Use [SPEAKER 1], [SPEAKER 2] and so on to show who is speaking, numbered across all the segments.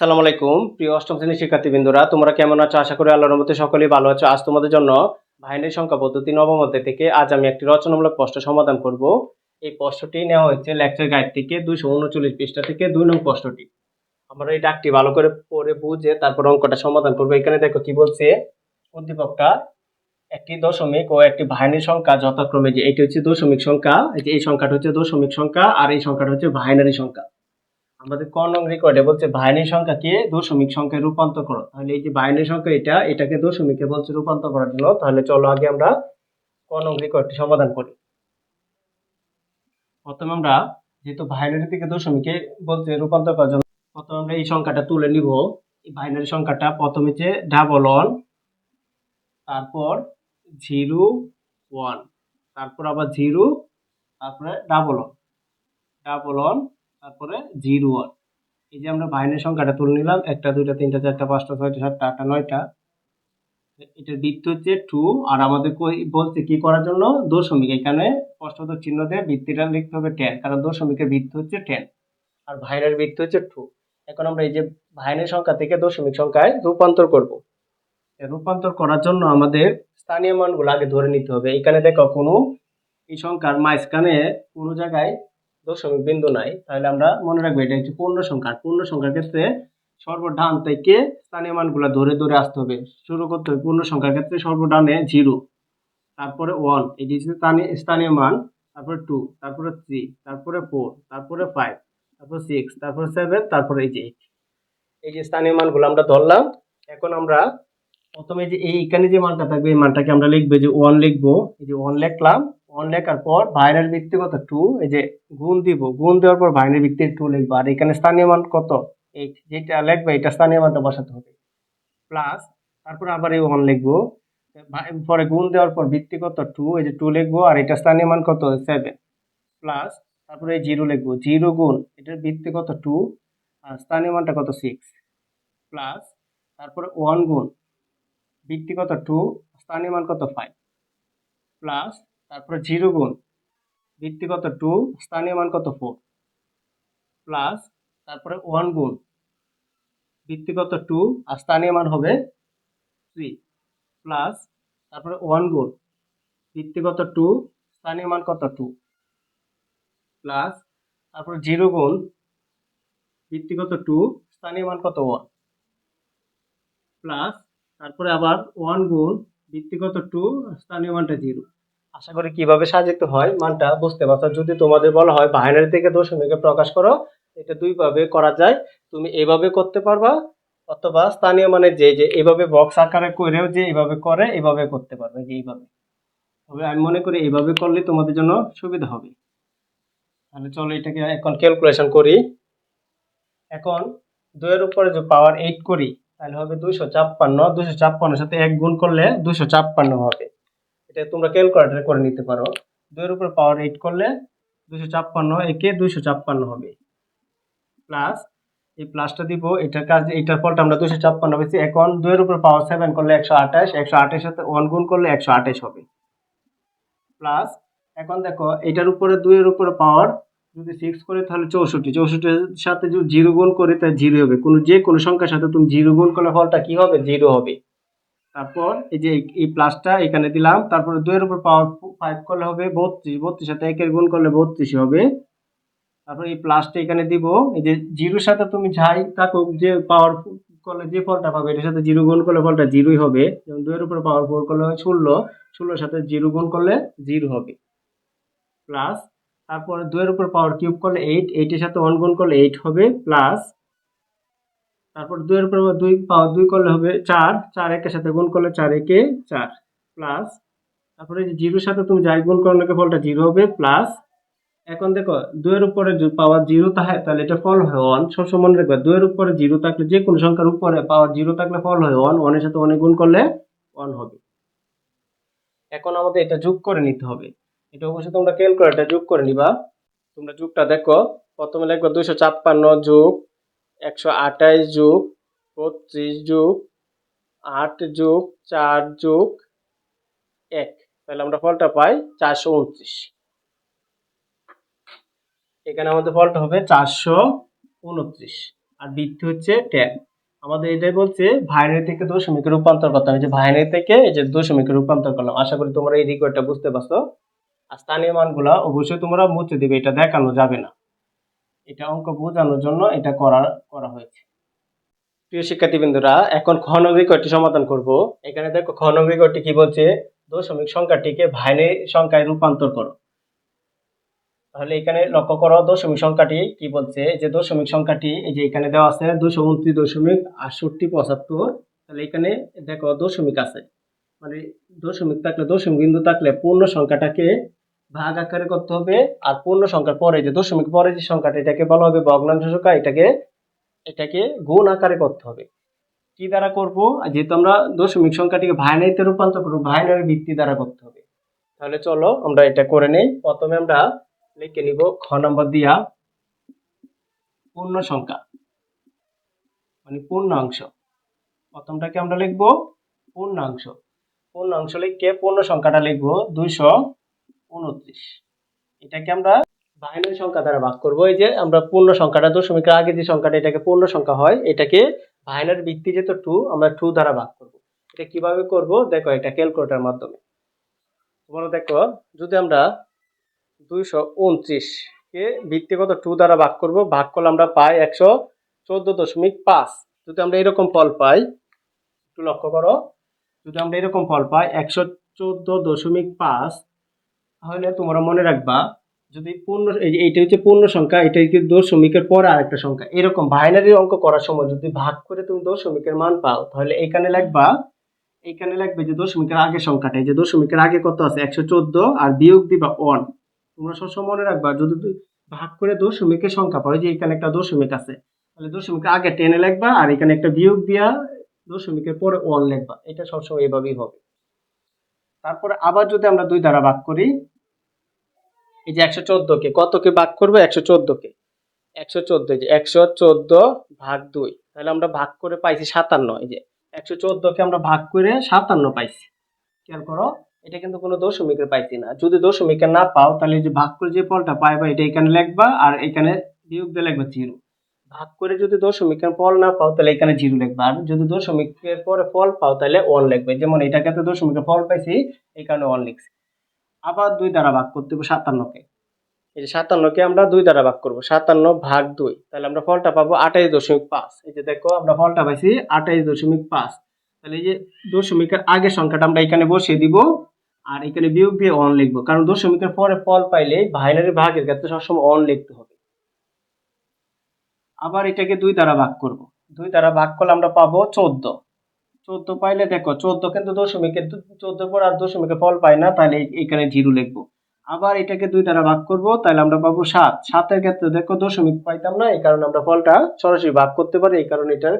[SPEAKER 1] আসসালামু আলাইকুম। প্রিয় অষ্টম শ্রেণির শিক্ষার্থীবৃন্দরা, তোমরা কেমন আছো? আশা করি আল্লাহর মধ্যে সকলেই ভালো আছো। আজ তোমাদের জন্য ভাইনের সংখ্যা পদ্ধতি নবম অধ্যায় থেকে আজ আমি একটি রচনামূলক প্রশ্ন সমাধান করব। এই প্রশ্নটি নেওয়া হয়েছে লেকচার গাইড থেকে দুইশো উনচল্লিশ পৃষ্ঠা থেকে দুই নং প্রশ্নটি। আমরা এই ডাকটি ভালো করে পড়ে বুঝে তারপর অঙ্কটা সমাধান করব। এখানে দেখো কি বলছে? উদ্দীপকটা একটি দশমিক ও একটি ভাইনের সংখ্যা যথাক্রমে যে, এটি হচ্ছে দশমিক সংখ্যা। এই সংখ্যাটা হচ্ছে দশমিক সংখ্যা আর এই সংখ্যাটা হচ্ছে ভাইনারি সংখ্যা। আমাদের ক নং রেকর্ডে বলছে বাইনারি সংখ্যাকে দশমিক সংখ্যায় রূপান্তর করো। তাহলে এই যে বাইনারি সংখ্যা এটা, এটাকে দশমিকে বলছে রূপান্তর করার জন্য, তাহলে চলো আগে আমরা ক নং রেকর্ডটি সমাধান করি। প্রথমে আমরা যেহেতু বাইনারি থেকে দশমিকে বলছে রূপান্তর করার জন্য, প্রথমে আমরা এই সংখ্যাটা তুলে নিব। এই বাইনারি সংখ্যাটা প্রথমে যে ডাবল ওয়ান তারপর জিরো ওয়ান তারপর আবার জিরো তারপরে ডাবল ওয়ান ডাবল ওয়ান তারপরে জিরো ওয়ান। এই যে আমরা বাইনের সংখ্যাটা তুলে নিলাম, একটা, দুইটা, তিনটা, চারটা, পাঁচটা, ছয়টা, সাতটা, আটটা, নয়টা। এটার বৃত্ত হচ্ছে টু আর আমাদের বলছে কি করার জন্য? দশমিক। এখানে স্পষ্টত চিহ্ন দিয়ে, বৃত্তিটা লিখতে হবে টেন কারণ দশমিকের বৃত্ত হচ্ছে টেন আর ভাইনের বৃত্ত হচ্ছে টু এখন আমরা এই যে ভাইনের সংখ্যা থেকে দশমিক সংখ্যায় রূপান্তর করব। রূপান্তর করার জন্য আমাদের স্থানীয় মানগুলো আগে ধরে নিতে হবে। এখানে দেখো কোনো, এই সংখ্যার মাঝখানে কোনো জায়গায় দশমিক বিন্দু নাই, তাহলে আমরা মনে রাখব এটা হচ্ছে পূর্ণ সংখ্যা। পূর্ণ সংখ্যার ক্ষেত্রে সর্বডান থেকে স্থানীয় মানগুলো ধরে ধরে আসতে হবে। শুরু করতে হবে পূর্ণ সংখ্যার ক্ষেত্রে সর্বডানে জিরো, তারপরে ওয়ান এটি হচ্ছে স্থানীয় মান, তারপরে টু তারপরে থ্রি তারপরে ফোর তারপরে ফাইভ তারপরে সিক্স তারপরে সেভেন তারপরে এই যে এইট এই যে স্থানীয় মানগুলো আমরা ধরলাম, এখন আমরা প্রথমে যে এই এখানে যে মানটা থাকবে, এই মানটাকে আমরা লিখব যে ওয়ান লিখব, এই যে ওয়ান লিখলাম ওয়ান লেখার পর বাইরের কত টু এই যে গুণ দিব, গুণ দেওয়ার পর বাইরের ভিত্তি টু লিখব। আর এখানে স্থানীয় মান কত? এইট যেটা লিখবে, এটা স্থানীয় মানটা বসাতে হবে। প্লাস তারপর আবার এই ওয়ান লিখব। পরে গুণ দেওয়ার পর কত টু এই যে টু লিখব, আর এটা স্থানীয় মান কত? সেভেন প্লাস তারপরে এই জিরো লিখব। জিরো গুণ, এটার কত টু আর স্থানীয় মানটা কত? সিক্স প্লাস তারপরে ওয়ান গুণ কত টু স্থানীয় মান কত? ফাইভ প্লাস তারপরে জিরো গুণ, ভিত্তি কত টু স্থানীয় মান কত ফোর প্লাস তারপরে ওয়ান গুণ, ভিত্তি কত টু আর স্থানীয় মান হবে থ্রি প্লাস তারপরে ওয়ান গুণ, ভিত্তি কত টু স্থানীয় মান কত টু প্লাস তারপরে জিরো গুণ, ভিত্তি কত টু স্থানীয় মান কত ওয়ান প্লাস তারপরে আবার ওয়ান গুণ ভিত্তিগত টু স্থানীয় মানটা জিরো। আশা করি কীভাবে সাজাতে হয়, মানটা বুঝতে পারছ। যদি তোমাদের বলা হয় বাইনারি থেকে দশমিকে প্রকাশ করো, এটা দুইভাবে করা যায়। তুমি এভাবে করতে পারবা, অথবা স্থানীয় মানে যে যে এভাবে বক্স আকারে করেও যে এভাবে করে, এভাবে করতে পারবে যে এইভাবে। তবে আমি মনে করি এইভাবে করলে তোমাদের জন্য সুবিধা হবে। তাহলে চলো এটাকে এখন ক্যালকুলেশন করি। এখন দুইয়ের উপরে যে পাওয়ার এইট করি, তাহলে হবে দুইশো ছাপ্পান্ন। দুইশো ছাপ্পান্নের সাথে এক গুণ করলে দুইশো ছাপ্পান্ন হবে। এটা তোমরা ক্যালকুলেটারে করে নিতে পারো। দুইয়ের উপর পাওয়ার এইট করলে দুইশো ছাপ্পান্ন, একে দুইশো ছাপ্পান্ন হবে। প্লাস এই প্লাসটা দিব, এটার কাজ, এটার ফলটা আমরা দুইশো ছাপ্পান্ন পেয়েছি এখন দুইয়ের উপর পাওয়ার সেভেন করলে একশো আঠাশ, একশো আঠাশের সাথে ওয়ান গুণ করলে একশো আঠাশ হবে। প্লাস এখন দেখো, এটার উপরে দুইয়ের উপরে পাওয়ার যদি সিক্স করে, তাহলে চৌষট্টি, চৌষট্টির সাথে যদি জিরো গুণ করে, তাহলে জিরো হবে। কোনো, যে কোনো সংখ্যার সাথে তুমি জিরো গুণ করলে ফলটা কি হবে? জিরো হবে। তারপর এই যে এই- প্লাসটা এখানে দিলাম, তারপরে দুইয়ের উপর পাওয়ার ফাইভ করলে হবে বত্রিশ বত্রিশ সাথে একের গুণ করলে বত্রিশ হবে। তারপর এই প্লাসটা এখানে দিব, এই যে জিরোর সাথে তুমি যাই থাকুক, যে পাওয়ার করলে যে ফলটা পাবে, এটার সাথে জিরো গুণ করলে ফলটা জিরোই হবে। যেমন দুইয়ের উপর পাওয়ার ফোর করলে ষোলো, ষোলোর সাথে জিরো গুণ করলে জিরো হবে। প্লাস তারপরে দুইয়ের উপর পাওয়ার কিউব করলে এইট এইটের সাথে ওয়ান গুণ করলে এইট হবে। প্লাস তারপর দুইয়ের উপর দুই পাওয়ার দুই করলে হবে চার চার একের সাথে গুণ করলে চার একে চার প্লাস তারপরে যে জিরোর সাথে তুমি যাই গুণ করো নাকি ফলটা জিরো হবে প্লাস এখন দেখো, দুইয়ের উপরে পাওয়ার জিরো থাকে, তাহলে এটা ফল হয় ওয়ান সবসময় মনে রাখবে, দুইয়ের উপরে জিরো থাকলে যে কোনো সংখ্যার উপরে পাওয়ার জিরো থাকলে ফল হয় ওয়ান ওয়ানের সাথে অনেক গুণ করলে ওয়ান হবে। এখন আমাদের এটা যোগ করে নিতে হবে। এটা অবশ্যই তোমরা ক্যালকুলেটর যোগ করে নিবা। তোমরা যোগটা দেখো, প্রথমে লিখব দুইশো ছাপ্পান্ন যোগ একশো আঠাশ যোগ বত্রিশ যোগ আট যোগ চার যোগ এক। তাহলে আমরা ফলটা পাই চারশো উনত্রিশ। এখানে আমাদের ফলটা হবে চারশো উনত্রিশ। আর বৃত্তি হচ্ছে টেন আমাদের এটাই বলছে বাইনারি থেকে দশমিকে রূপান্তর করতে হবে। যে বাইনারি থেকে এই যে দশমিকে রূপান্তর করলাম। আশা করি তোমরা এই রিকোয়ারটা বুঝতে পারছ। আর স্থানীয় মানগুলা অবশ্যই তোমরা মুছে দিবে। এটা দেখানো যাবে না। এটা অঙ্ক বোঝানোর জন্য এটা করা করা হয়েছে। প্রিয় শিক্ষার্থীবৃন্দরা, এখন রেকর্ডটি সমাধান করব। এখানে দেখো রেকর্ডটি কি বলছে? দশমিক সংখ্যাটিকে বাইনারি সংখ্যায় রূপান্তর করো। তাহলে এখানে লক্ষ্য করো, দশমিক সংখ্যাটি কি বলছে? যে দশমিক সংখ্যাটি, এই যে এখানে দেওয়া আছে দুশো উনত্রিশ দশমিক আটষট্টি পঁচাত্তর। তাহলে এখানে দেখো দশমিক আছে। মানে দশমিক থাকলে দশমিক, বিন্দু থাকলে পূর্ণ সংখ্যাটাকে ভাগ আকারে করতে হবে আর পূর্ণ সংখ্যার পরে যে দশমিক পরে যে সংখ্যাটা, এটাকে বলা হবে ভগ্নাংশ সংখ্যা, এটাকে এটাকে গুণ আকারে করতে হবে। কি দ্বারা করব? যেহেতু আমরা দশমিক সংখ্যাটিকে ভাইনারিতে রূপান্তর করব, ভাইনারি ভিত্তি দ্বারা করতে হবে। তাহলে চলো আমরা এটা করে নেই। প্রথমে আমরা লিখে নিব খ নম্বর দিয়া পূর্ণ সংখ্যা মানে পূর্ণাংশ প্রথমটাকে আমরা লিখব পূর্ণাংশ। পূর্ণাংশ লিখে পূর্ণ সংখ্যাটা লিখব দুইশো উনত্রিশ। এটাকে আমরা বাইনারি সংখ্যা দ্বারা ভাগ করব। এই যে আমরা পূর্ণ সংখ্যাটা দশমিকের আগে যে সংখ্যাটা, এটাকে পূর্ণ সংখ্যা হয়, এটাকে বাইনারি ভিত্তি যেহেতু টু আমরা টু দ্বারা ভাগ করব। এটা কীভাবে করব? দেখো এটা ক্যালকুলেটার মাধ্যমে। তোমরা দেখো, যদি আমরা দুইশো উনত্রিশ কে ভিত্তিগত টু দ্বারা ভাগ করব, ভাগ করলে আমরা পাই একশো চোদ্দ দশমিক পাঁচ। যদি আমরা এরকম ফল পাই, একটু লক্ষ্য করো, যদি আমরা এরকম ফল পাই, একশো চোদ্দ দশমিক পাঁচ তাহলে তোমরা মনে রাখবা, যদি পূর্ণ এইটা হচ্ছে পূর্ণ সংখ্যা, এটা হচ্ছে দশমিকের পরে আরেকটা সংখ্যা। এরকম বাইনারি অঙ্ক করার সময় যদি ভাগ করে তুমি দশমিকের মান পাও, তাহলে এখানে লিখবা এইখানে লাগবে যে দশমিকের আগে সংখ্যাটা, এই যে দশমিকের আগে কত আছে? একশো চোদ্দ, আর বিয়োগ দিবা ওয়ান তোমরা সবসময় মনে রাখবা, যদি ভাগ করে দশমিকের সংখ্যা পাও যে এখানে একটা দশমিক আছে, তাহলে দশমিকের আগে টেনে লিখবা, আর এখানে একটা বিয়োগ দিয়া দশমিকের পরে ওয়ান লিখবা। এটা সবসময় এভাবেই হবে। তারপরে আবার যদি আমরা দুই দ্বারা ভাগ করি, এই যে একশো চোদ্দ কে কতকে ভাগ করব? একশো চোদ্দ কে। একশো চোদ্দ যে একশো চোদ্দ ভাগ দুই। তাহলে আমরা ভাগ করে পাইছি সাতান্ন, এই যে একশো চোদ্দ কে আমরা ভাগ করে সাতান্ন পাইছি। খেয়াল করো, এটা কিন্তু কোনো দশমিকের পাইছি না। যদি দশমিকের না পাও, তাহলে যে ভাগ করে যে ফলটা পাইবা, এটা এখানে লিখবা আর এখানে বিয়োগ দিয়ে লিখবা জিরো। ভাগ করে যদি দশমিকের ফল না পাও, তাহলে এখানে জিরো লিখবা। আর যদি দশমিকের পরে ফল পাও, তাহলে ওয়ান লিখবে। যেমন এটাকে তো দশমিকের ফল পাইছি কারণে ওয়ান লিখছি। আবার দুই দ্বারা ভাগ করতে হবে সাতান্নকে। এই যে সাতান্নকে আমরা দুই দ্বারা ভাগ করব, সাতান্ন ভাগ দুই। তাহলে আমরা ফলটা পাবো আঠাইশ দশমিক পাঁচ। এই যে দেখো, আমরা ফলটা পাইছি আঠাইশ দশমিক পাঁচ। তাহলে এই যে দশমিকের আগের সংখ্যাটা আমরা এখানে বসিয়ে দিব, আর এখানে বিয়োগ দিয়ে অন লিখব। কারণ দশমিকের পরে ফল পাইলে বাইনারি ভাগের ক্ষেত্রে সবসময় অন লিখতে হবে। আবার এটাকে দুই দ্বারা ভাগ করব। দুই দ্বারা ভাগ করলে আমরা পাবো চোদ্দ। চোদ্দ পাইলে দেখো, চোদ্দ কিন্তু দশমিকের চোদ্দ পর আর দশমিকের ফল পাই না, তাহলে এখানে জিরো লিখব। আবার এটাকে দুই দ্বারা ভাগ করব, তাহলে আমরা পাবো সাত। সাতের ক্ষেত্রে দেখো দশমিক পাইতাম না, এই কারণে আমরা ফলটা সরাসরি ভাগ করতে পারি, এই কারণে এটা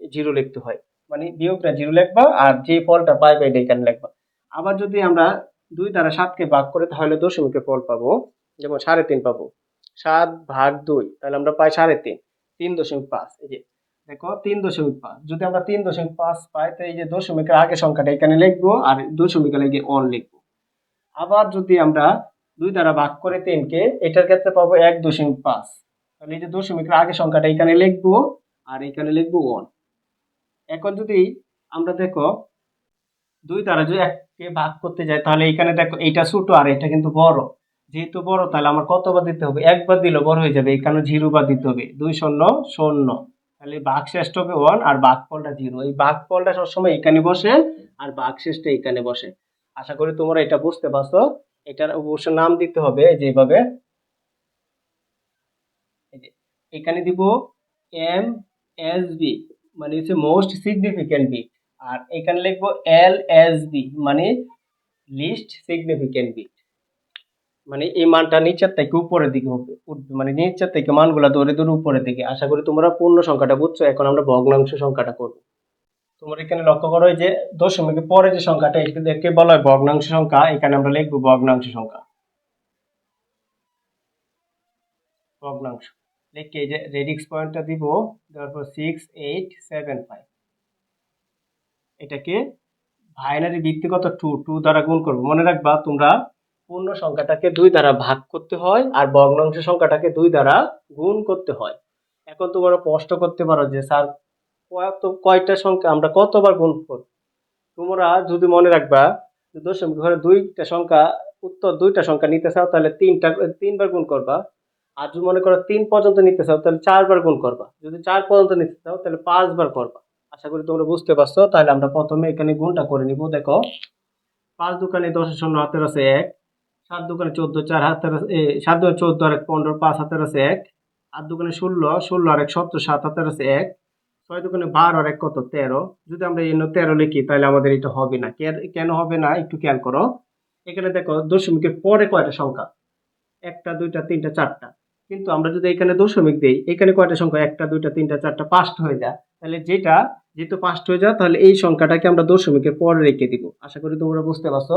[SPEAKER 1] জিরো লিখতে হয়। মানে বিয়োগটা জিরো লিখবা, আর যে ফলটা পাইবে এটা এখানে লিখবা। আবার যদি আমরা দুই দ্বারা সাতকে ভাগ করে, তাহলে দশমিকের ফল পাবো, যেমন সাড়ে তিন পাবো। সাত ভাগ দুই, তাহলে আমরা পাই সাড়ে তিন। তিন দশমিক পাঁচ। এই যে, দেখো, তিন দশমিক পাঁচ। যদি আমরা তিন দশমিক পাঁচ পাই তো এই যে দশমিকের আগে সংখ্যাটা এখানে লিখব আর দশমিকের লেগে অন লিখব। আবার যদি আমরা দুই দ্বারা ভাগ করে তিনকে, এটার ক্ষেত্রে পাবো এক দশমিক পাঁচ। তাহলে এই যে দশমিকের আগে সংখ্যাটা এখানে লিখব আর এখানে লিখব ওয়ান এখন যদি আমরা দেখো, দুই দ্বারা যদি এককে ভাগ করতে যাই, তাহলে এখানে দেখো, এইটা ছোট আর এটা কিন্তু বড়। যেহেতু বড়, তাহলে আমার কতবার দিতে হবে? একবার দিলে বড় হয়ে যাবে এখানে জিরো বার দিতে হবে। দুই শূন্য শূন্য। তাহলে শেষটা হবে ওয়ান আর ভাগ ফলটা জিরো এই ভাগ ফলটা সবসময় এখানে বসে আর শেষটা এখানে বসে। আশা করি তোমরা এটা বুঝতে পারছ। এটার অবশ্য নাম দিতে হবে যেভাবে এখানে দিব এম এস বি মানে হচ্ছে মোস্ট সিগনিফিক্যান্ট বিট আর এখানে লিখব এল এস বি মানে লিস্ট সিগনিফিক্যান্ট বিট মানে এই মানটা নিচের থেকে উপরের দিকে হবে। মানে নিচের থেকে মানগুলা দৌড়ে দৌড়ে উপরের দিকে। আশা করি তোমরা পূর্ণ সংখ্যাটা বুঝছ। এখন আমরা ভগ্নাংশ সংখ্যাটা করব। তোমরা এখানে লক্ষ্য করো যে দশমিকের পরে যে সংখ্যাটা এটাকে বলা হয় ভগ্নাংশ সংখ্যা। এখানে আমরা লিখব ভগ্নাংশ সংখ্যা। ভগ্নাংশ। লিখে যে রেডিক্স পয়েন্টটা দিব। দেওয়ার পর সিক্স এইট সেভেন ফাইভ এটাকে বাইনারি ভিত্তিগত টু টু দ্বারা গুণ করব। মনে রাখবা তোমরা পূর্ণ সংখ্যাটাকে দুই দ্বারা ভাগ করতে হয় আর ভগ্নাংশ সংখ্যাটাকে দুই দ্বারা গুণ করতে হয়। এখন তোমরা প্রশ্ন করতে পারো যে, স্যার, কত, কয়টা সংখ্যা আমরা কতবার গুণ করব? তোমরা যদি মনে রাখবা দশমিক ঘরে দুইটা সংখ্যা, উত্তর দুইটা সংখ্যা নিতে চাও, তাহলে তিনটা, তিনবার গুণ করবা। আর যদি মনে করো তিন পর্যন্ত নিতে চাও, তাহলে চারবার গুণ করবা। যদি চার পর্যন্ত নিতে চাও, তাহলে পাঁচবার করবা। আশা করি তোমরা বুঝতে পারছ। তাহলে আমরা প্রথমে এখানে গুণটা করে নিব। দেখো, পাঁচ দোকানে দশ শূন্য, হাতের আছে এক। সাত দোকানে চোদ্দ, চার হাতের সাত দোকানে চোদ্দ আর এক, পনেরো, পাঁচ হাতের আছে এক। আট দোকানে ষোলো ষোলো আর এক, সতেরো, সাত হাতের আছে এক। ছয় দোকানে বারো আর এক, কত? তেরো। যদি আমরা এই তেরো লিখি, তাহলে আমাদের এটা হবে না। কেন হবে না? একটু খেয়াল করো। এখানে দেখো, দশমিকের পরে কয়টা সংখ্যা? একটা, দুইটা, তিনটা, চারটা। কিন্তু আমরা যদি এখানে দশমিক দিই, এখানে কয়টা সংখ্যা? একটা, দুইটা, তিনটা, চারটা, পাঁচটা হয়ে যায়। তাহলে যেটা, যেহেতু পাঁচটা হয়ে যায়, তাহলে এই সংখ্যাটাকে আমরা দশমিকের পরে রেখে দিব। আশা করি তোমরা বুঝতে পারছ।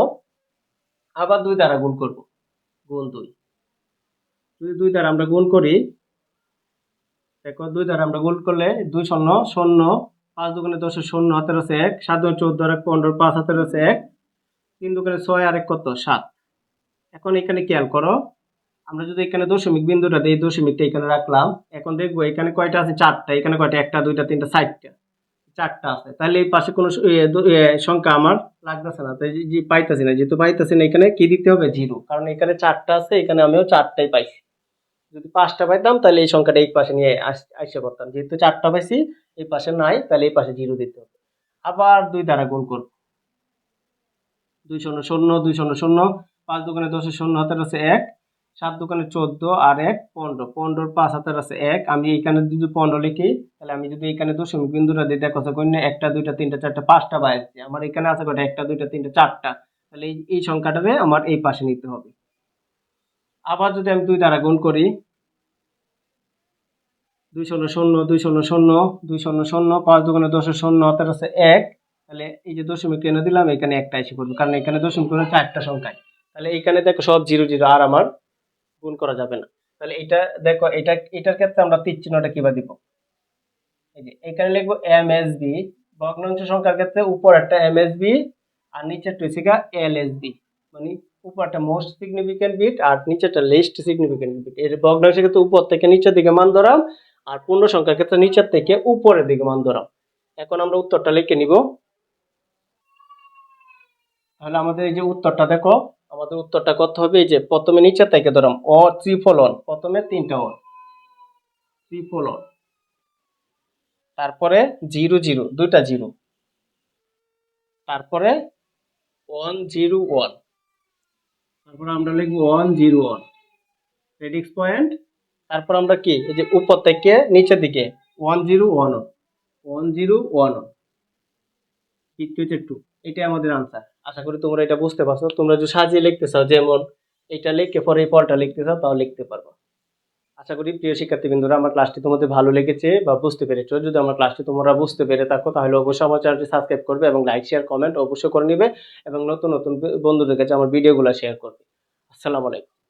[SPEAKER 1] আবার দুই দ্বারা গুণ করব। গুণ দুই। যদি দুই দ্বারা আমরা গুণ করি, দেখো দুই দ্বারা আমরা গুণ করলে দুই শূন্য শূন্য, পাঁচ দোকানে দশের শূন্য, হাতের আছে এক, সাত দোকানে চোদ্দ, আর এক পনেরো, পাঁচ হাতের আছে এক, তিন দোকানে ছয়, আর এক কত? সাত। এখন এখানে খেয়াল করো, আমরা যদি এখানে দশমিক বিন্দুটা দিই, দশমিকটা এখানে রাখলাম, এখন দেখব এখানে কয়টা আছে? চারটা। এখানে কয়টা? একটা, দুইটা, তিনটা, চারটা। চারটা আছে। তাহলে এই পাশে কোনো সংখ্যা আমার লাগতেছে না। তাই যে- পাইতেছি না, যেহেতু পাইতেছি না, এখানে কি দিতে হবে? জিরো। কারণ এখানে চারটা আছে, এখানে আমিও চারটাই পাইছি। যদি পাঁচটা পাইতাম, তাহলে এই সংখ্যাটা এই পাশে নিয়ে আস- আইসা করতাম। যেহেতু চারটা পাইছি, এই পাশে নাই, তাহলে এই পাশে জিরো দিতে হবে। আবার দুই দ্বারা গুণ করব। দুই শূন্য শূন্য, দুই শূন্য শূন্য, পাঁচ দোকানে দশের শূন্য, হাতের আছে এক। সাত দোকানে চোদ্দ আর এক পনেরো। পনেরোর পাঁচ হাতের আছে এক। আমি এখানে যদি পনেরো লিখি, তাহলে আমি যদি এখানে দশমিক বিন্দুটা দিই, দেখো তো কন্যা একটা, দুইটা, তিনটা, চারটা, পাঁচটা বাইছে আমার এখানে আছে কটা একটা, দুইটা, তিনটা, চারটা। তাহলে এই সংখ্যাটারে আমার এই পাশে নিতে হবে। আবার যদি আমি দুই দ্বারা গুণ করি, দুই শূন্য শূন্য, দুই শূন্য শূন্য, দুই শূন্য শূন্য, পাঁচ দোকানে দশের শূন্য, হাতের আছে এক। তাহলে এই যে দশমিক এনে দিলাম এখানে একটা এসে পড়বে। কারণ এখানে দশমিক কোনো চারটা সংখ্যায়। তাহলে এখানে দেখো সব জিরো জিরো। আর আমার গুণ করা যাবে না। তাহলে এটা দেখো, এটা, এটার ক্ষেত্রে আমরা তীর চিহ্নটা কিবা দিব? এই যে, এখানে লিখব এম এস বি, ভগ্নাংশ সংখ্যার ক্ষেত্রে উপর একটা এম এস বি আর নিচেরটা হচ্ছে গা এল এস বি। মানে উপরটা মোস্ট সিগনিফিকেন্ট বিট আর নিচেরটা লিস্ট সিগনিফিকেন্ট বিট। এর ভগ্নাংশের ক্ষেত্রে উপর থেকে নিচের দিকে মান ধরাম আর পূর্ণ সংখ্যার ক্ষেত্রে নিচের থেকে উপরের দিকে মান ধরাম। এখন আমরা উত্তরটা লিখে নিব। তাহলে আমাদের এই যে উত্তরটা দেখো আমাদের উত্তরটা করতে হবে যে প্রথমে নিচে থেকে ধরাম অ ত্রিফল অন প্রথমে তিনটা অন ত্রিফল অন তারপরে জিরো জিরো, দুইটা জিরো, তারপরে ওয়ান, জিরো, ওয়ান, তারপরে আমরা লিখব one, zero, one radix point তারপর আমরা কি, এই যে উপর থেকে নিচের দিকে, one, zero, one one, zero, one তৃতীয় হচ্ছে টু এটাই আমাদের আনসার আশা করি তোমরা এটা বুঝতে পারছ। তোমরা যদি সাজিয়ে লিখতে চাও যেমন এটা লিখে পরে এই পলটা লিখতে চাও, তাও লিখতে পারব। আশা করি প্রিয় শিক্ষার্থীবৃন্দরা, আমার ক্লাসটি তোমাদের ভালো লেগেছে বা বুঝতে পেরেছ। যদি আমার ক্লাসটি তোমরা বুঝতে পেরে থাকো, তাহলে অবশ্যই আমার চ্যানেলটি সাবস্ক্রাইব করবে এবং লাইক শেয়ার কমেন্ট অবশ্যই করে নিবে এবং নতুন নতুন বন্ধুদের কাছে আমার ভিডিওগুলো শেয়ার করবে। আসসালামু আলাইকুম।